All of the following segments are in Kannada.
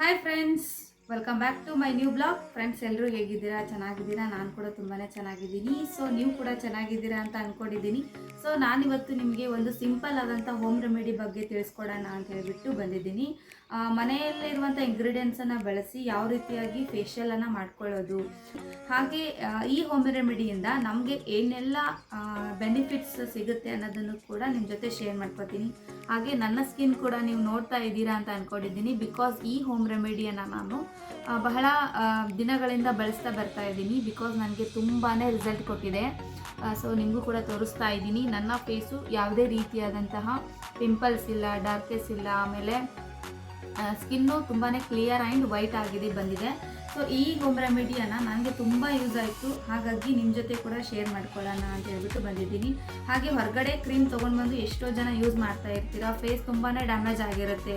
Hi friends welcome back to my new blog friends ಎಲ್ಲರೂ ಹೇಗಿದ್ದೀರಾ? ಚೆನ್ನಾಗಿದ್ದೀರಾ? ನಾನು ಕೂಡ ತುಂಬಾ ಚೆನ್ನಾಗಿದ್ದೀನಿ. ಸೊ ನೀವು ಕೂಡ ಚೆನ್ನಾಗಿದ್ದೀರಾ ಅಂತ ಅಂದ್ಕೊಂಡಿದ್ದೀನಿ ಸೊ ನಾನಿವತ್ತು ನಿಮಗೆ ಒಂದು ಸಿಂಪಲ್ ಆದಂಥ ಹೋಮ್ ರೆಮಿಡಿ ಬಗ್ಗೆ ತಿಳಿಸ್ಕೊಡೋಣ ಅಂತ ಹೇಳಿಬಿಟ್ಟು ಬಂದಿದ್ದೀನಿ. ಮನೆಯಲ್ಲಿರುವಂಥ ಇಂಗ್ರೀಡಿಯೆಂಟ್ಸನ್ನು ಬಳಸಿ ಯಾವ ರೀತಿಯಾಗಿ ಫೇಶಿಯಲನ್ನು ಮಾಡ್ಕೊಳ್ಳೋದು. ಹಾಗೆ ಈ ಹೋಮ್ ರೆಮಿಡಿಯಿಂದ ನಮಗೆ ಏನೆಲ್ಲ ಬೆನಿಫಿಟ್ಸ್ ಸಿಗುತ್ತೆ ಅನ್ನೋದನ್ನು ಕೂಡ ನಿಮ್ಮ ಜೊತೆ ಶೇರ್ ಮಾಡ್ಕೊತೀನಿ. ಹಾಗೆ ನನ್ನ ಸ್ಕಿನ್ ಕೂಡ ನೀವು ನೋಡ್ತಾ ಇದ್ದೀರಾ ಅಂತ ಅಂದ್ಕೊಂಡಿದ್ದೀನಿ ಬಿಕಾಸ್ ಈ ಹೋಮ್ ರೆಮಿಡಿಯನ್ನು ನಾನು ಬಹಳ ದಿನಗಳಿಂದ ಬಳಸ್ತಾ ಬರ್ತಾ ಇದ್ದೀನಿ. ಬಿಕಾಸ್ ನನಗೆ ತುಂಬಾ ರಿಸಲ್ಟ್ ಕೊಟ್ಟಿದೆ. ಸೊ ನಿಮಗೂ ಕೂಡ ತೋರಿಸ್ತಾ ಇದ್ದೀನಿ. ನನ್ನ ಫೇಸು ಯಾವುದೇ ರೀತಿಯಾದಂತಹ ಪಿಂಪಲ್ಸ್ ಇಲ್ಲ ಡಾರ್ಕೆಸ್ ಇಲ್ಲ, ಆಮೇಲೆ ಸ್ಕಿನ್ನು ತುಂಬಾ ಕ್ಲಿಯರ್ ಆ್ಯಂಡ್ ವೈಟ್ ಆಗಿದೆ ಬಂದಿದೆ. ಸೊ ಈ ಹೋಮ್ ರೆಮಿಡಿಯನ್ನು ನನಗೆ ತುಂಬ ಯೂಸ್ ಆಯಿತು. ಹಾಗಾಗಿ ನಿಮ್ಮ ಜೊತೆ ಕೂಡ ಶೇರ್ ಮಾಡ್ಕೊಳ್ಳೋಣ ಅಂತ ಹೇಳ್ಬಿಟ್ಟು ಬಂದಿದ್ದೀನಿ. ಹಾಗೆ ಹೊರಗಡೆ ಕ್ರೀಮ್ ತೊಗೊಂಡು ಬಂದು ಎಷ್ಟೋ ಜನ ಯೂಸ್ ಮಾಡ್ತಾ ಇರ್ತೀರ ಫೇಸ್ ತುಂಬಾ ಡ್ಯಾಮೇಜ್ ಆಗಿರುತ್ತೆ.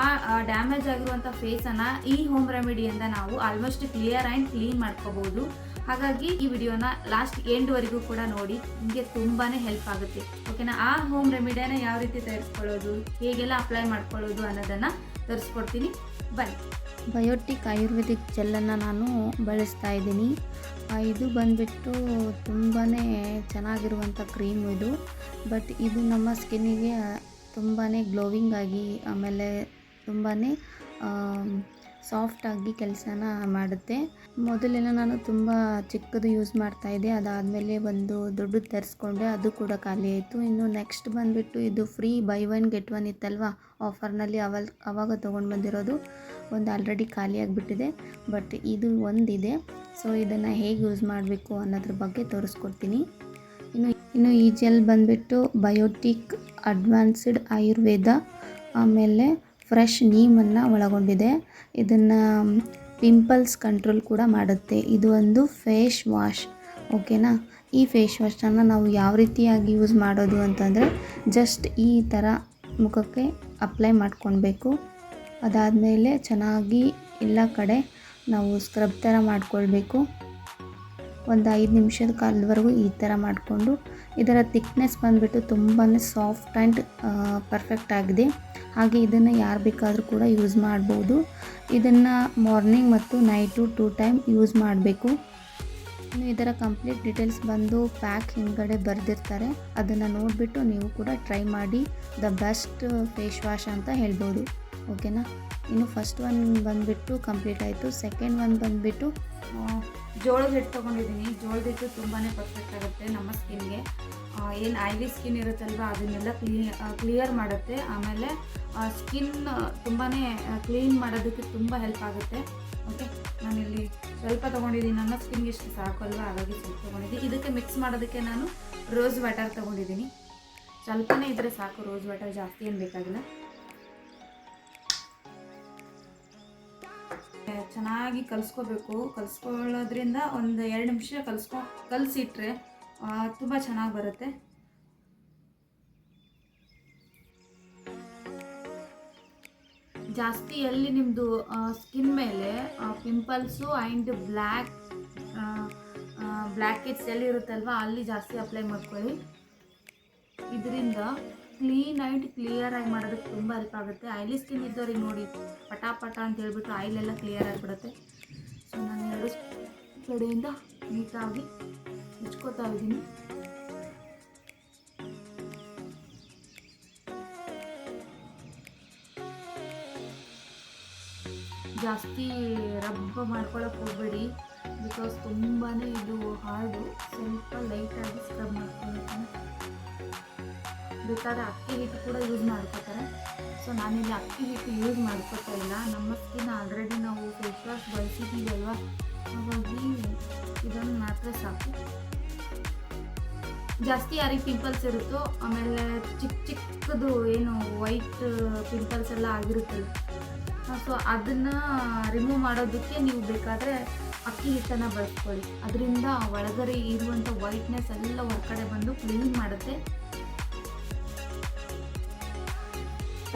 ಆ ಡ್ಯಾಮೇಜ್ ಆಗಿರುವಂಥ ಫೇಸನ್ನು ಈ ಹೋಮ್ ರೆಮಿಡಿಯಿಂದ ನಾವು ಆಲ್ಮೋಸ್ಟ್ ಕ್ಲಿಯರ್ ಆ್ಯಂಡ್ ಕ್ಲೀನ್ ಮಾಡ್ಕೋಬೋದು. ಹಾಗಾಗಿ ಈ ವಿಡಿಯೋನ ಲಾಸ್ಟ್ ಎಂಡ್ವರೆಗೂ ಕೂಡ ನೋಡಿ. ನಿಮಗೆ ತುಂಬಾ ಹೆಲ್ಪ್ ಆಗುತ್ತೆ. ಓಕೆನಾ ಆ ಹೋಮ್ ರೆಮಿಡಿಯನ್ನು ಯಾವ ರೀತಿ ತಯಾರಿಸ್ಕೊಳ್ಳೋದು? ಹೇಗೆಲ್ಲ ಅಪ್ಲೈ ಮಾಡ್ಕೊಳ್ಳೋದು ಅನ್ನೋದನ್ನು ತೋರಿಸ್ಕೊಡ್ತೀನಿ. ಬನ್ನಿ. ಬಯೋಟಿಕ್ ಆಯುರ್ವೇದಿಕ್ ಜೆಲ್ಲನ್ನು ನಾನು ಬಳಸ್ತಾ ಇದ್ದೀನಿ. ಇದು ಬಂದುಬಿಟ್ಟು ತುಂಬಾ ಚೆನ್ನಾಗಿರುವಂಥ ಕ್ರೀಮ್ ಇದು. ಬಟ್ ಇದು ನಮ್ಮ ಸ್ಕಿನ್ನಿಗೆ ತುಂಬಾ ಗ್ಲೋವಿಂಗ್ ಆಗಿ ಆಮೇಲೆ ತುಂಬಾ ಸಾಫ್ಟಾಗಿ ಕೆಲಸನ ಮಾಡುತ್ತೆ. ಮೊದಲೆಲ್ಲ ನಾನು ತುಂಬ ಚಿಕ್ಕದು ಯೂಸ್ ಮಾಡ್ತಾಯಿದ್ದೆ ಅದಾದಮೇಲೆ ಒಂದು ದೊಡ್ಡದು ತರಿಸ್ಕೊಂಡೆ. ಅದು ಕೂಡ ಖಾಲಿ ಆಯಿತು. ಇನ್ನು ನೆಕ್ಸ್ಟ್ ಬಂದುಬಿಟ್ಟು ಇದು free buy one get one ಇತ್ತಲ್ವ? ಆಫರ್ನಲ್ಲಿ ಅವಲ್, ಅವಾಗ ತೊಗೊಂಡು ಬಂದಿರೋದು ಒಂದು ಆಲ್ರೆಡಿ ಖಾಲಿಯಾಗಿಬಿಟ್ಟಿದೆ ಬಟ್ ಇದು ಒಂದಿದೆ. ಸೊ ಇದನ್ನು ಹೇಗೆ ಯೂಸ್ ಮಾಡಬೇಕು ಅನ್ನೋದ್ರ ಬಗ್ಗೆ ತೋರಿಸ್ಕೊಡ್ತೀನಿ. ಇನ್ನು ಇನ್ನು ಈ ಜೆಲ್ ಬಂದುಬಿಟ್ಟು ಬಯೋಟಿಕ್ ಅಡ್ವಾನ್ಸ್ಡ್ ಆಯುರ್ವೇದ ಆಮೇಲೆ ಫ್ರೆಶ್ ನೀಮನ್ನು ಒಳಗೊಂಡಿದೆ. ಇದನ್ನು ಪಿಂಪಲ್ಸ್ ಕಂಟ್ರೋಲ್ ಕೂಡ ಮಾಡುತ್ತೆ. ಇದು ಒಂದು ಫೇಸ್ ವಾಶ್, ಓಕೆನಾ? ಈ ಫೇಸ್ ವಾಶನ್ನು ನಾವು ಯಾವ ರೀತಿಯಾಗಿ ಯೂಸ್ ಮಾಡೋದು ಅಂತಂದರೆ, ಜಸ್ಟ್ ಈ ಥರ ಮುಖಕ್ಕೆ ಅಪ್ಲೈ ಮಾಡ್ಕೊಳ್ಬೇಕು. ಅದಾದಮೇಲೆ ಚೆನ್ನಾಗಿ ಎಲ್ಲ ಕಡೆ ನಾವು ಸ್ಕ್ರಬ್ ಥರ ಮಾಡ್ಕೊಳ್ಬೇಕು. ಒಂದು ಐದು ನಿಮಿಷದ ಕಾಲದವರೆಗೂ ಈ ಥರ ಮಾಡಿಕೊಂಡು ಇದರ ತಿಕ್ನೆಸ್ ಬಂದುಬಿಟ್ಟು ತುಂಬಾ ಸಾಫ್ಟ್ ಆ್ಯಂಡ್ ಪರ್ಫೆಕ್ಟ್ ಆಗಿದೆ. ಹಾಗೆ ಇದನ್ನು ಯಾರು ಬೇಕಾದರೂ ಕೂಡ ಯೂಸ್ ಮಾಡ್ಬೋದು. ಇದನ್ನು ಮಾರ್ನಿಂಗ್ ಮತ್ತು ನೈಟು ಟೂ ಟೈಮ್ ಯೂಸ್ ಮಾಡಬೇಕು. ಇನ್ನು ಇದರ ಕಂಪ್ಲೀಟ್ ಡೀಟೇಲ್ಸ್ ಬಂದು ಪ್ಯಾಕ್ ಹಿಂಗಡೆ ಬರೆದಿರ್ತಾರೆ. ಅದನ್ನು ನೋಡಿಬಿಟ್ಟು ನೀವು ಕೂಡ ಟ್ರೈ ಮಾಡಿ ದ ಬೆಸ್ಟ್ ಫೇಸ್ ವಾಶ್ ಅಂತ ಹೇಳ್ಬೋದು. ಓಕೆನಾ? ಇನ್ನು ಫಸ್ಟ್ ಒನ್ ಬಂದುಬಿಟ್ಟು ಕಂಪ್ಲೀಟ್ ಆಯಿತು. ಸೆಕೆಂಡ್ ಒನ್ ಬಂದುಬಿಟ್ಟು ಜೋಳದ ಹಿಟ್ಟು ತೊಗೊಂಡಿದ್ದೀನಿ. ಜೋಳದ ಹಿಟ್ಟು ತುಂಬಾ ಪರ್ಫೆಕ್ಟ್ ಆಗುತ್ತೆ ನಮ್ಮ ಸ್ಕಿನ್ಗೆ. ಏನು ಆಯ್ಲಿ ಸ್ಕಿನ್ ಇರುತ್ತಲ್ವ, ಅದನ್ನೆಲ್ಲ ಕ್ಲೀ ಕ್ಲಿಯರ್ ಮಾಡುತ್ತೆ. ಆಮೇಲೆ ಸ್ಕಿನ್ ತುಂಬಾ ಕ್ಲೀನ್ ಮಾಡೋದಕ್ಕೆ ತುಂಬ ಹೆಲ್ಪ್ ಆಗುತ್ತೆ. ಓಕೆ ನಾನಿಲ್ಲಿ ಸ್ವಲ್ಪ ತೊಗೊಂಡಿದ್ದೀನಿ. ನನ್ನ ಸ್ಕಿನ್ಗೆ ಇಷ್ಟು ಸಾಕಲ್ವ ಹಾಗಾಗಿ ಸ್ವಲ್ಪ ತೊಗೊಂಡಿದ್ದೀನಿ. ಇದಕ್ಕೆ ಮಿಕ್ಸ್ ಮಾಡೋದಕ್ಕೆ ನಾನು ರೋಸ್ ವಾಟರ್ ತೊಗೊಂಡಿದ್ದೀನಿ. ಸ್ವಲ್ಪನೇ ಇದ್ದರೆ ಸಾಕು ರೋಸ್ ವಾಟರ್ ಜಾಸ್ತಿ ಏನು ಬೇಕಾಗಿಲ್ಲ. ಚೆನ್ನಾಗಿ ಕಲಿಸ್ಕೋಬೇಕು. ಕಲಿಸ್ಕೊಳ್ಳೋದ್ರಿಂದ ಒಂದು ಎರಡು ನಿಮಿಷ ಕಲಿಸ್ಕೊ, ಕಲಿಸಿಟ್ರೆ ತುಂಬ ಚೆನ್ನಾಗಿ ಬರುತ್ತೆ. ಜಾಸ್ತಿ ಎಲ್ಲಿ ನಿಮ್ಮದು ಸ್ಕಿನ್ ಮೇಲೆ ಪಿಂಪಲ್ಸು ಆ್ಯಂಡ್ ಬ್ಲ್ಯಾಕ್ ಬ್ಲ್ಯಾಕೆಟ್ಸ್ ಎಲ್ಲಿ ಇರುತ್ತಲ್ವ ಅಲ್ಲಿ ಜಾಸ್ತಿ ಅಪ್ಲೈ ಮಾಡ್ಕೊಳ್ಳಿ. ಇದರಿಂದ ಕ್ಲೀನ್ ಆ್ಯಂಡ್ ಕ್ಲಿಯರ್ ಆಗಿ ಮಾಡೋದಕ್ಕೆ ತುಂಬ ಹೆಲ್ಪ್ ಆಗುತ್ತೆ. ಆಯ್ಲಿ ಸ್ಕಿನ್ ಇದ್ದವ್ರಿಗೆ ನೋಡಿ ಪಟ ಪಟ ಅಂತ ಹೇಳ್ಬಿಟ್ಟು ಆಯಿಲ್ ಎಲ್ಲ ಕ್ಲಿಯರ್ ಆಗಿಬಿಡುತ್ತೆ. ಸೊ ನಾನು ಎರಡು ಕಡೆಯಿಂದ ನೀಟಾಗಿ ಮುಚ್ಕೋತಾ ಇದ್ದೀನಿ. ಜಾಸ್ತಿ ರಬ್ಬ ಮಾಡ್ಕೊಳಕ್ಕೆ ಹೋಗಬೇಡಿ ಬಿಕಾಸ್ ತುಂಬಾ ಇದು ಹಾರ್ಡು ಸ್ವಲ್ಪ ಲೈಟಾಗಿ ಸ್ಕ್ರಬ್ ಮಾಡ್ಕೊಳ್ತೀನಿ ಬೇಕಾದ್ರೆ ಅಕ್ಕಿ ಹಿಟ್ಟು ಕೂಡ ಯೂಸ್ ಮಾಡ್ಕೋತಾರೆ. ಸೊ ನಾನಿಲ್ಲಿ ಅಕ್ಕಿ ಹಿಟ್ಟು ಯೂಸ್ ಮಾಡ್ಕೋತಾ ಇಲ್ಲ. ನಮ್ಮ ಸ್ಕಿನ್ ಆಲ್ರೆಡಿ ನಾವು ಫೇಸ್ ವಾಶ್ ಬಳಸಿದ್ದೀವಲ್ವ? ಹಾಗಾಗಿ ಇದನ್ನು ಮಾತ್ರ ಸಾಕು. ಜಾಸ್ತಿ ಯಾರಿಗೆ ಪಿಂಪಲ್ಸ್ ಇರುತ್ತೋ, ಆಮೇಲೆ ಚಿಕ್ಕ ಚಿಕ್ಕದು ಏನು ವೈಟ್ ಪಿಂಪಲ್ಸ್ ಎಲ್ಲ ಆಗಿರುತ್ತಲ್ಲ, ಸೊ ಅದನ್ನು ರಿಮೂವ್ ಮಾಡೋದಕ್ಕೆ ನೀವು ಬೇಕಾದರೆ ಅಕ್ಕಿ ಹಿಟ್ಟನ್ನು ಬಳಸ್ಕೊಳ್ಳಿ. ಅದರಿಂದ ಒಳಗಡೆ ಇರುವಂಥ ವೈಟ್ನೆಸ್ ಎಲ್ಲ ಹೊರಗಡೆ ಬಂದು ಕ್ಲೀನ್ ಮಾಡುತ್ತೆ.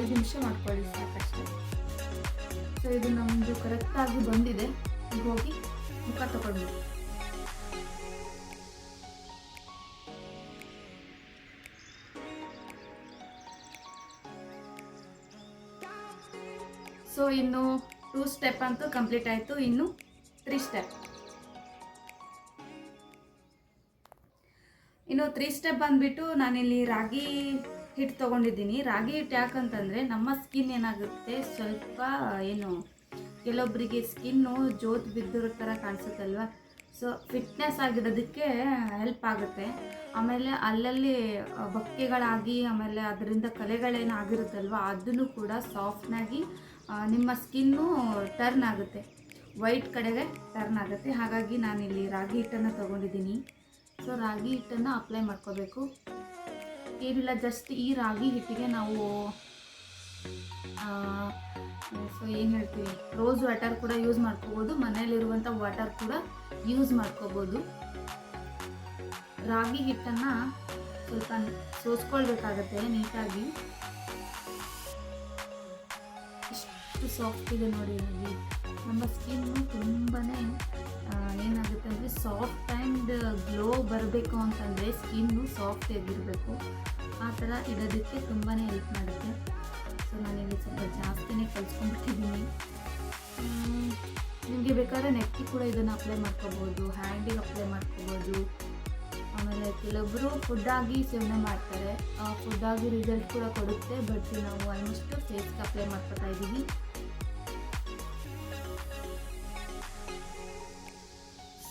ಐದು ನಿಮಿಷ ಮಾಡ್ಕೊಳ್ಳಿ ಸಾಕಷ್ಟೇ. ಸೊ ಇದು ನಮ್ಮದು ಕರೆಕ್ಟಾಗಿ ಬಂದಿದೆ. ಈಗ ಹೋಗಿ ಮುಖ ತಗೊಂಡ್ಬಿಡಿ ಸೊ ಇನ್ನು ಟೂ ಸ್ಟೆಪ್ ಅಂತೂ ಕಂಪ್ಲೀಟ್ ಆಯಿತು. ಇನ್ನು ತ್ರೀ ಸ್ಟೆಪ್ ಇನ್ನು ತ್ರೀ ಸ್ಟೆಪ್ ಬಂದ್ಬಿಟ್ಟು ನಾನಿಲ್ಲಿ ರಾಗಿ ಹಿಟ್ಟು ತೊಗೊಂಡಿದ್ದೀನಿ. ರಾಗಿ ಹಿಟ್ಟು ಯಾಕಂತಂದರೆ ನಮ್ಮ ಸ್ಕಿನ್ ಏನಾಗುತ್ತೆ, ಸ್ವಲ್ಪ ಏನು ಕೆಲವೊಬ್ಬರಿಗೆ ಸ್ಕಿನ್ನು ಜೋತು ಬಿದ್ದಿರೋ ಥರ ಕಾಣಿಸುತ್ತಲ್ವ? ಸೊ ಫಿಟ್ನೆಸ್ ಆಗಿರೋದಕ್ಕೆ ಹೆಲ್ಪ್ ಆಗುತ್ತೆ. ಆಮೇಲೆ ಅಲ್ಲಲ್ಲಿ ಬಕ್ಕೆಗಳಾಗಿ, ಆಮೇಲೆ ಅದರಿಂದ ಕಲೆಗಳೇನು ಆಗಿರುತ್ತಲ್ವ, ಅದನ್ನು ಕೂಡ ಸಾಫ್ಟ್ನಾಗಿ ನಿಮ್ಮ ಸ್ಕಿನ್ನು ಟರ್ನ್ ಆಗುತ್ತೆ. ವೈಟ್ ಕಡೆಗೆ ಟರ್ನ್ ಆಗುತ್ತೆ. ಹಾಗಾಗಿ ನಾನಿಲ್ಲಿ ರಾಗಿ ಹಿಟ್ಟನ್ನು ತೊಗೊಂಡಿದ್ದೀನಿ. ಸೊ ರಾಗಿ ಹಿಟ್ಟನ್ನು ಅಪ್ಲೈ ಮಾಡ್ಕೋಬೇಕು. ಏನಿಲ್ಲ ಜಸ್ಟ್ ಈ ರಾಗಿ ಹಿಟ್ಟಿಗೆ ನಾವು ಸೊ ಏನು ಹೇಳ್ತೀವಿ ರೋಸ್ ವಾಟರ್ ಕೂಡ ಯೂಸ್ ಮಾಡ್ಕೋಬೋದು. ಮನೆಯಲ್ಲಿರುವಂಥ ವಾಟರ್ ಕೂಡ ಯೂಸ್ ಮಾಡ್ಕೋಬೋದು. ರಾಗಿ ಹಿಟ್ಟನ್ನು ಸ್ವಲ್ಪ ಸೋಸ್ಕೊಳ್ಬೇಕಾಗತ್ತೆ, ನೀಟಾಗಿ. ಇಷ್ಟು ಸಾಫ್ಟ್ ಇದೆ ನೋಡಿ ನಮ್ಮ ಸ್ಕಿನ್ನು ತುಂಬಾ ಏನಾಗುತ್ತೆ ಅಂದರೆ ಸಾಫ್ಟ್ ಆ್ಯಂಡ್ ಗ್ಲೋ ಬರಬೇಕು ಅಂತಂದರೆ ಸ್ಕಿನ್ನು ಸಾಫ್ಟ್ ಆಗಿರಬೇಕು. ಆ ಥರ ಇರೋದಕ್ಕೆ ತುಂಬಾ ಹೆಲ್ಪ್ ಮಾಡುತ್ತೆ. ಸೊ ನಾನಿಲ್ಲಿ ಸ್ವಲ್ಪ ಜಾಸ್ತಿನೇ ಕಲ್ಸ್ಕೊಂಡ್ಬಿಟ್ಟಿದ್ದೀನಿ ನಿಮಗೆ ಬೇಕಾದ್ರೆ ನೆಕ್ಕಿ ಕೂಡ ಇದನ್ನು ಅಪ್ಲೈ ಮಾಡ್ಕೋಬೋದು ಹ್ಯಾಂಡಿಗೆ ಅಪ್ಲೈ ಮಾಡ್ಕೋಬೋದು. ಆಮೇಲೆ ಕೆಲವೊಬ್ಬರು ಫುಡ್ಡಾಗಿ ಸೇವನೆ ಮಾಡ್ತಾರೆ. ಫುಡ್ಡಾಗಿ ರಿಸಲ್ಟ್ ಕೂಡ ಕೊಡುತ್ತೆ ಬಟ್ ನಾವು ಆಲ್ಮೋಸ್ಟ್ ಫೇಸ್ಗೆ ಅಪ್ಲೈ ಮಾಡ್ಕೊತಾ ಇದ್ದೀವಿ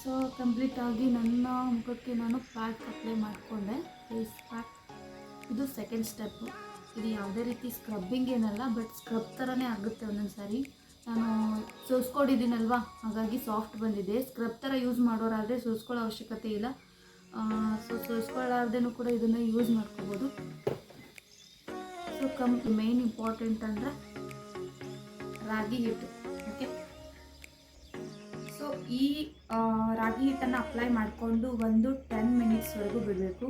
ಸೊ ಕಂಪ್ಲೀಟಾಗಿ ನನ್ನ ಮುಖಕ್ಕೆ ನಾನು ಪ್ಯಾಕ್ ಅಪ್ಲೈ ಮಾಡಿಕೊಂಡೆ. ಫೇಸ್ ಪ್ಯಾಕ್ ಇದು ಸೆಕೆಂಡ್ ಸ್ಟೆಪ್ಪು ಇದು ಯಾವುದೇ ರೀತಿ ಸ್ಕ್ರಬ್ಬಿಂಗ್ ಏನಲ್ಲ ಬಟ್ ಸ್ಕ್ರಬ್ ಥರನೇ ಆಗುತ್ತೆ ಒಂದೊಂದು ಸಾರಿ ನಾನು ಸೋಸ್ಕೊಂಡಿದ್ದೀನಲ್ವಾ ಹಾಗಾಗಿ ಸಾಫ್ಟ್ ಬಂದಿದೆ. ಸ್ಕ್ರಬ್ ಥರ ಯೂಸ್ ಮಾಡೋರಾದರೆ ಸೋಸ್ಕೊಳ್ಳೋ ಅವಶ್ಯಕತೆ ಇಲ್ಲ. ಸೊ ಸೋಸ್ಕೊಳ್ಳಾರ್ದೇನೂ ಕೂಡ ಇದನ್ನು ಯೂಸ್ ಮಾಡ್ಕೋಬೋದು. ಸೊ ಕಂಪ್ ಮೇನ್ ಇಂಪಾರ್ಟೆಂಟ್ ಅಂದರೆ ರಾಗಿ ಹಿಟ್ಟು. ಈ ರಾಗಿ ಹಿಟ್ಟನ್ನು ಅಪ್ಲೈ ಮಾಡಿಕೊಂಡು ಒಂದು ಟೆನ್ ಮಿನಿಟ್ಸ್ವರೆಗೂ ಬಿಡಬೇಕು.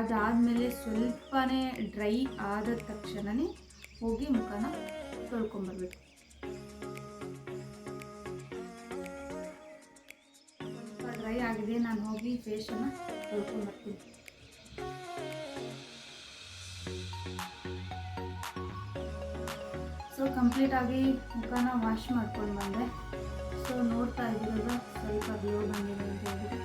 ಅದಾದಮೇಲೆ ಸ್ವಲ್ಪನೇ ಡ್ರೈ ಆದ ತಕ್ಷಣವೇ ಹೋಗಿ ಮುಖನ ತೊಳ್ಕೊಂಬರ್ಬೇಕು. ಡ್ರೈ ಆಗಿದೆ, ನಾನು ಹೋಗಿ ಫೇಶನ್ನು ತೊಳ್ಕೊಂಬರ್ತೀನಿ. ಸೊ ಕಂಪ್ಲೀಟಾಗಿ ಮುಖನ ವಾಶ್ ಮಾಡ್ಕೊಂಡು ಬಂದೆ. ಸೊ ನೋಡ್ತಾ ಇದ್ದೀರಲ್ಲ ಸ್ವಲ್ಪ ಗ್ಲೋ ಬಂದಿದೆ ಅಂತ ಹೇಳಿದ್ರೆ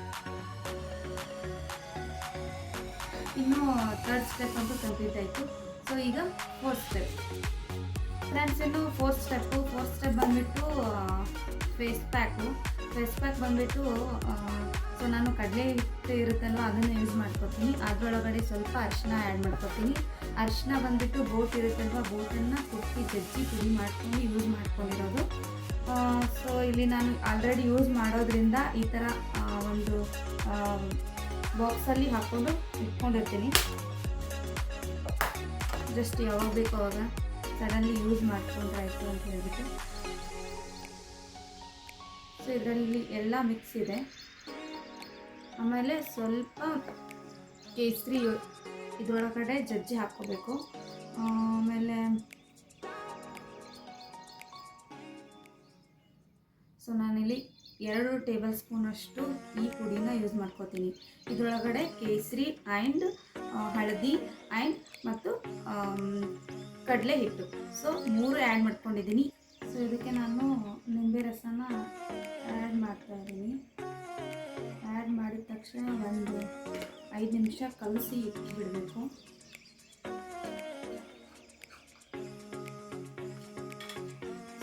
ಇನ್ನು ಥರ್ಡ್ ಸ್ಟೆಪ್ ಅಂತೂ ಕಂಪ್ಲೀಟ್ ಆಯಿತು. ಸೊ ಈಗ ಫೋರ್ತ್ ಸ್ಟೆಪ್ ಫ್ರೆಂಡ್ಸ್ ಇನ್ನು ಫೋರ್ತ್ ಸ್ಟೆಪ್ಪು ಫೋರ್ತ್ ಸ್ಟೆಪ್ ಬಂದುಬಿಟ್ಟು ಫೇಸ್ ಪ್ಯಾಕು ಫೇಸ್ ಪ್ಯಾಕ್ ಬಂದುಬಿಟ್ಟು ಕಡಲೆ ಹಿಟ್ಟು ಇರುತ್ತಲ್ವ, ಅದನ್ನು ಯೂಸ್ ಮಾಡ್ಕೊತೀನಿ ಅದರೊಳಗಡೆ ಸ್ವಲ್ಪ ಅರಿಶಿನ ಆ್ಯಡ್ ಮಾಡ್ಕೊತೀನಿ ಅರಿಶಿನ ಬಂದುಬಿಟ್ಟು ಬೋಟ್ ಇರುತ್ತಲ್ವ, ಬೋಟನ್ನು ಕುಟ್ಟಿ ಜಜ್ಜಿ ಪುಡಿ ಮಾಡ್ಕೊಂಡು ಯೂಸ್ ಮಾಡ್ಕೊಂಡಿರೋದು. ಸೊ ಇಲ್ಲಿ ನಾನು ಆಲ್ರೆಡಿ ಯೂಸ್ ಮಾಡೋದ್ರಿಂದ ಈ ಥರ ಒಂದು ಬಾಕ್ಸಲ್ಲಿ ಹಾಕ್ಕೊಂಡು ಇಟ್ಕೊಂಡಿರ್ತೀನಿ. ಜಸ್ಟ್ ಯಾವಾಗ ಬೇಕು ಅವಾಗ ಸಡನ್ಲಿ ಯೂಸ್ ಮಾಡ್ಕೊಂಡ್ರೆ ಆಯಿತು ಅಂತ ಹೇಳ್ಬಿಟ್ಟು. ಸೊ ಇದರಲ್ಲಿ ಎಲ್ಲ ಮಿಕ್ಸ್ ಇದೆ. ಆಮೇಲೆ ಸ್ವಲ್ಪ ಕೇಸರಿ ಇದರೊಳಗಡೆ ಜಜ್ಜಿ ಹಾಕ್ಕೋಬೇಕು. ಆಮೇಲೆ ಸೊ ನಾನಿಲ್ಲಿ ಎರಡು ಟೇಬಲ್ ಸ್ಪೂನಷ್ಟು ಈ ಪುಡಿನ ಯೂಸ್ ಮಾಡ್ಕೋತೀನಿ. ಇದರೊಳಗಡೆ ಕೇಸರಿ ಆ್ಯಂಡ್ ಹಳದಿ ಆ್ಯಂಡ್ ಮತ್ತು ಕಡಲೆ ಹಿಟ್ಟು. ಸೊ ಮೂರು ಆ್ಯಡ್ ಮಾಡ್ಕೊಂಡಿದ್ದೀನಿ. ಸೊ ಇದಕ್ಕೆ ನಾನು ನಿಂಬೆ ರಸನ ಆ್ಯಡ್ ಮಾಡ್ತಾ ಇದ್ದೀನಿ. ಆ್ಯಡ್ ಮಾಡಿದ ತಕ್ಷಣ ಒಂದು. ಐದು ನಿಮಿಷ ಕಲಸಿ ಇಟ್ಬಿಡಬೇಕು.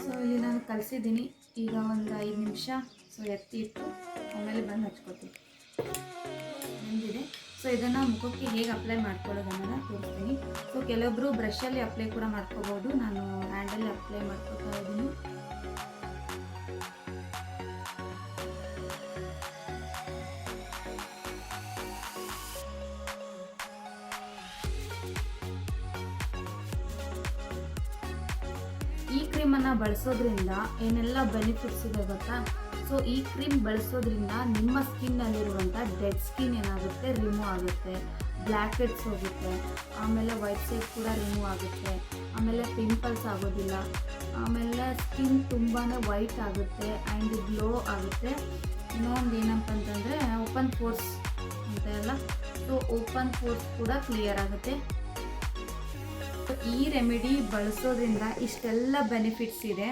ಸೊ ಇಲ್ಲಿ ನಾನು ಕಲಸಿದ್ದೀನಿ. ಈಗ ಒಂದು ಐದು ನಿಮಿಷ ಸೊ, ಎತ್ತಿ ಇಟ್ಟು ಆಮೇಲೆ ಬಂದು ಹಚ್ಕೋತೀನಿ. ಬಂದಿದೆ ಸೊ ಇದನ್ನು ಮುಖಕ್ಕೆ ಹೇಗೆ ಅಪ್ಲೈ ಮಾಡ್ಕೊಳ್ಳೋದು ಅನ್ನೋದನ್ನ ತೋರಿಸ್ತೀನಿ. ಸೊ ಕೆಲವೊಬ್ಬರು ಬ್ರಷಲ್ಲಿ ಅಪ್ಲೈ ಕೂಡ ಮಾಡ್ಕೋಬೋದು. ನಾನು ಹ್ಯಾಂಡಲ್ಲಿ ಅಪ್ಲೈ ಮಾಡ್ಕೋತಾ ಇದ್ದೀನಿ. ಕ್ರೀಮನ್ನು ಬಳಸೋದ್ರಿಂದ ಏನೆಲ್ಲ ಬೆನಿಫಿಟ್ಸ್ ಇದೆ ಗೊತ್ತಾ? ಸೊ ಈ ಕ್ರೀಮ್ ಬಳಸೋದ್ರಿಂದ ನಿಮ್ಮ ಸ್ಕಿನ್ನಲ್ಲಿರುವಂಥ ಡೆಡ್ ಸ್ಕಿನ್ ಏನಾಗುತ್ತೆ? ರಿಮೂವ್ ಆಗುತ್ತೆ. ಬ್ಲ್ಯಾಕ್ ಹೆಡ್ಸ್ ಹೋಗುತ್ತೆ. ಆಮೇಲೆ ವೈಟ್ ಸೈಡ್ ಕೂಡ ರಿಮೂವ್ ಆಗುತ್ತೆ. ಆಮೇಲೆ ಪಿಂಪಲ್ಸ್ ಆಗೋದಿಲ್ಲ. ಆಮೇಲೆ ಸ್ಕಿನ್ ತುಂಬಾ ವೈಟ್ ಆಗುತ್ತೆ ಆ್ಯಂಡ್ ಗ್ಲೋ ಆಗುತ್ತೆ. ಇನ್ನೊಂದು ಏನಪ್ಪ ಅಂತಂದರೆ ಓಪನ್ ಪೋರ್ಸ್ ಅಂತ ಎಲ್ಲ ಸೊ ಓಪನ್ ಪೋರ್ಸ್ ಕೂಡ ಕ್ಲಿಯರ್ ಆಗುತ್ತೆ. ಈ ರೆಮಿಡಿ ಬಳಸೋದ್ರಿಂದ ಇಷ್ಟೆಲ್ಲ ಬೆನಿಫಿಟ್ಸ್ ಇದೆ.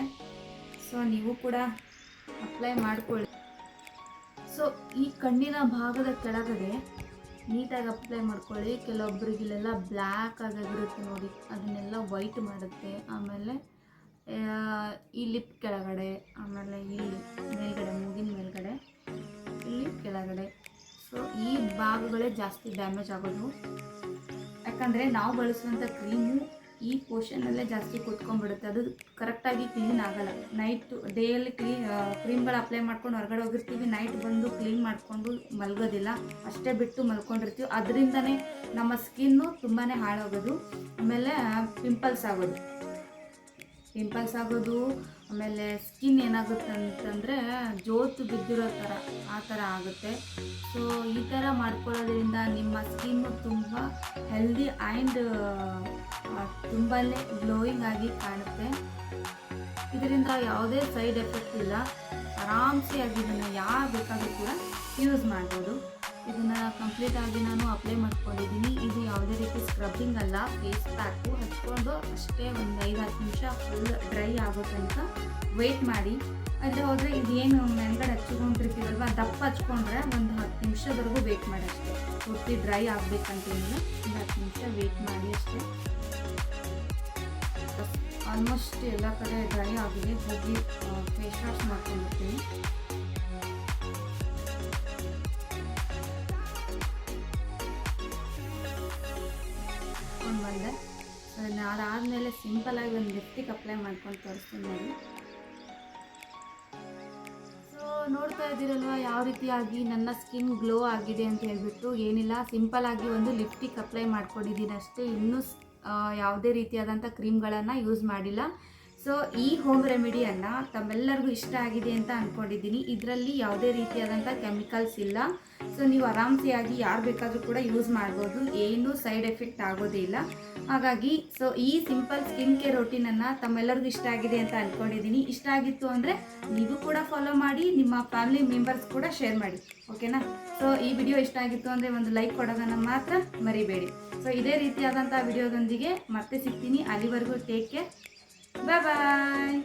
ಸೊ ನೀವು ಕೂಡ ಅಪ್ಲೈ ಮಾಡಿಕೊಳ್ಳಿ. ಸೊ ಈ ಕಣ್ಣಿನ ಭಾಗದ ಕೆಳಗಡೆ ನೀಟಾಗಿ ಅಪ್ಲೈ ಮಾಡ್ಕೊಳ್ಳಿ. ಕೆಲವೊಬ್ಬರಿಗಿಲ್ಲೆಲ್ಲ ಬ್ಲ್ಯಾಕ್ ಆಗಿರುತ್ತೆ ನೋಡಿ. ಅದನ್ನೆಲ್ಲ ವೈಟ್ ಮಾಡುತ್ತೆ. ಆಮೇಲೆ ಈ ಲಿಪ್ ಕೆಳಗಡೆ, ಆಮೇಲೆ ಇಲ್ಲಿ ಮೇಲ್ಗಡೆ, ಮೂಗಿನ ಮೇಲ್ಗಡೆ ಇಲ್ಲಿ ಕೆಳಗಡೆ. ಸೊ ಈ ಭಾಗಗಳೇ ಜಾಸ್ತಿ ಡ್ಯಾಮೇಜ್ ಆಗೋದು. ಯಾಕಂದರೆ ನಾವು ಬಳಸುವಂಥ ಕ್ರೀಮು ಈ ಪೋರ್ಷನಲ್ಲೇ ಜಾಸ್ತಿ ಕೂತ್ಕೊಂಡ್ಬಿಡುತ್ತೆ. ಅದು ಕರೆಕ್ಟಾಗಿ ಕ್ಲೀನ್ ಆಗಲ್ಲ. ನೈಟ್ ಡೇಯಲ್ಲಿ ಕ್ಲೀನ್ ಕ್ರೀಮ್ಗಳು ಅಪ್ಲೈ ಮಾಡ್ಕೊಂಡು ಹೊರಗಡೆ ಹೋಗಿರ್ತೀವಿ. ನೈಟ್ ಬಂದು ಕ್ಲೀನ್ ಮಾಡಿಕೊಂಡು ಮಲ್ಗೋದಿಲ್ಲ. ಅಷ್ಟೇ ಬಿಟ್ಟು ಮಲ್ಕೊಂಡಿರ್ತೀವಿ. ಅದರಿಂದನೇ ನಮ್ಮ ಸ್ಕಿನ್ನು ತುಂಬಾ ಹಾಳಾಗೋದು. ಆಮೇಲೆ ಪಿಂಪಲ್ಸ್ ಆಗೋದು. ಪಿಂಪಲ್ಸ್ ಆಗೋದು ಆಮೇಲೆ ಸ್ಕಿನ್ ಏನಾಗುತ್ತೆ ಅಂತಂದರೆ ಜೋತು ಬಿದ್ದಿರೋ ಥರ ಆ ಥರ ಆಗುತ್ತೆ. ಸೊ ಈ ಥರ ಮಾಡ್ಕೊಳ್ಳೋದ್ರಿಂದ ನಿಮ್ಮ ಸ್ಕಿನ್ನು ತುಂಬ ಹೆಲ್ದಿ ಆ್ಯಂಡ್ ತುಂಬಾ ಗ್ಲೋಯಿಂಗ್ ಆಗಿ ಕಾಣುತ್ತೆ. ಇದರಿಂದ ಯಾವುದೇ ಸೈಡ್ ಎಫೆಕ್ಟ್ ಇಲ್ಲ. ಆರಾಮ್ಸೆ ಇದನ್ನು ಯಾರು ಬೇಕಾದರೂ ಕೂಡ ಯೂಸ್ ಮಾಡ್ಬೋದು. ಇದನ್ನು ಕಂಪ್ಲೀಟಾಗಿ ನಾನು ಅಪ್ಲೈ ಮಾಡ್ಕೊಂಡಿದ್ದೀನಿ. ಇದು ಯಾವುದೇ ರೀತಿ ಸ್ಕ್ರಬ್ಬಿಂಗ್ ಅಲ್ಲ ಫೇಸ್ ಪ್ಯಾಕು ಹಚ್ಕೊಂಡು ಅಷ್ಟೇ ಒಂದು ಐದು ಹತ್ತು ನಿಮಿಷ ಫುಲ್ ಡ್ರೈ ಆಗೋ ತನಕ ವೆಯ್ಟ್ ಮಾಡಿ. ಅಲ್ಲಿ ಹೋದರೆ ಇದೇನು ಮೇಲ್ಗಡೆ ಹಚ್ಕೊಂಡಿರ್ತೀವಲ್ವ ದಪ್ಪ ಹಚ್ಕೊಂಡ್ರೆ ಒಂದು ಹತ್ತು ನಿಮಿಷದವರೆಗೂ ವೆಯ್ಟ್ ಮಾಡಿ ಅಷ್ಟೇ. ಪೂರ್ತಿ ಡ್ರೈ ಆಗಬೇಕಂತೇನಿಲ್ಲ ಒಂದು ಹತ್ತು ನಿಮಿಷ ವೆಯ್ಟ್ ಮಾಡಿ ಅಷ್ಟೇ. ಆಲ್ಮೋಸ್ಟ್ ಎಲ್ಲ ಕಡೆ ಡ್ರೈ ಆಗಿದೆ, ಹೋಗಿ ಫೇಸ್ ವಾಶ್ ಮಾಡ್ಕೊಂಡಿರ್ತೀನಿ. ಅದಾದಮೇಲೆ ಸಿಂಪಲಾಗಿ ಒಂದು ಲಿಪ್ಟಿಕ್ ಅಪ್ಲೈ ಮಾಡ್ಕೊಂಡು ತೋರಿಸ್ತೀನಿ ನೋಡಿ. ಸೊ ನೋಡ್ತಾ ಇದ್ದೀರಲ್ವ, ಯಾವ ರೀತಿಯಾಗಿ ನನ್ನ ಸ್ಕಿನ್ ಗ್ಲೋ ಆಗಿದೆ ಅಂತ ಹೇಳ್ಬಿಟ್ಟು ಏನಿಲ್ಲ, ಸಿಂಪಲ್ ಆಗಿ ಒಂದು ಲಿಪ್ಟಿಕ್ ಅಪ್ಲೈ ಮಾಡ್ಕೊಂಡಿದ್ದೀನಿ ಅಷ್ಟೇ. ಇನ್ನೂ ಯಾವುದೇ ರೀತಿಯಾದಂಥ ಕ್ರೀಮ್ಗಳನ್ನು ಯೂಸ್ ಮಾಡಿಲ್ಲ. ಸೊ ಈ ಹೋಮ್ ರೆಮಿಡಿಯನ್ನು ತಮ್ಮೆಲ್ಲರಿಗೂ ಇಷ್ಟ ಆಗಿದೆ ಅಂತ ಅಂದ್ಕೊಂಡಿದ್ದೀನಿ ಇದರಲ್ಲಿ ಯಾವುದೇ ರೀತಿಯಾದಂಥ ಕೆಮಿಕಲ್ಸ್ ಇಲ್ಲ. ಸೊ ನೀವು ಆರಾಮ್ಸೆಯಾಗಿ ಯಾರು ಬೇಕಾದರೂ ಕೂಡ ಯೂಸ್ ಮಾಡ್ಬೋದು. ಏನೂ ಸೈಡ್ ಎಫೆಕ್ಟ್ ಆಗೋದೇ ಇಲ್ಲ. ಹಾಗಾಗಿ ಸೊ ಈ ಸಿಂಪಲ್ ಸ್ಕಿನ್ ಕೇರ್ ರೊಟೀನನ್ನು ತಮ್ಮೆಲ್ಲರಿಗೂ ಇಷ್ಟ ಆಗಿದೆ ಅಂತ ಅಂದ್ಕೊಂಡಿದ್ದೀನಿ ಇಷ್ಟ ಆಗಿತ್ತು ಅಂದರೆ ನೀವು ಕೂಡ ಫಾಲೋ ಮಾಡಿ, ನಿಮ್ಮ ಫ್ಯಾಮಿಲಿ ಮೆಂಬರ್ಸ್ ಕೂಡ ಶೇರ್ ಮಾಡಿ. ಓಕೆನಾ ಸೊ ಈ ವಿಡಿಯೋ ಇಷ್ಟ ಆಗಿತ್ತು ಅಂದರೆ ಒಂದು ಲೈಕ್ ಕೊಡೋದನ್ನು ಮಾತ್ರ ಮರಿಬೇಡಿ. ಸೊ ಇದೇ ರೀತಿಯಾದಂಥ ವಿಡಿಯೋದೊಂದಿಗೆ ಮತ್ತೆ ಸಿಗ್ತೀನಿ. ಅಲ್ಲಿವರೆಗೂ ಟೇಕ್ ಕೇರ್ ಬಾಯ್ ಬಾಯ್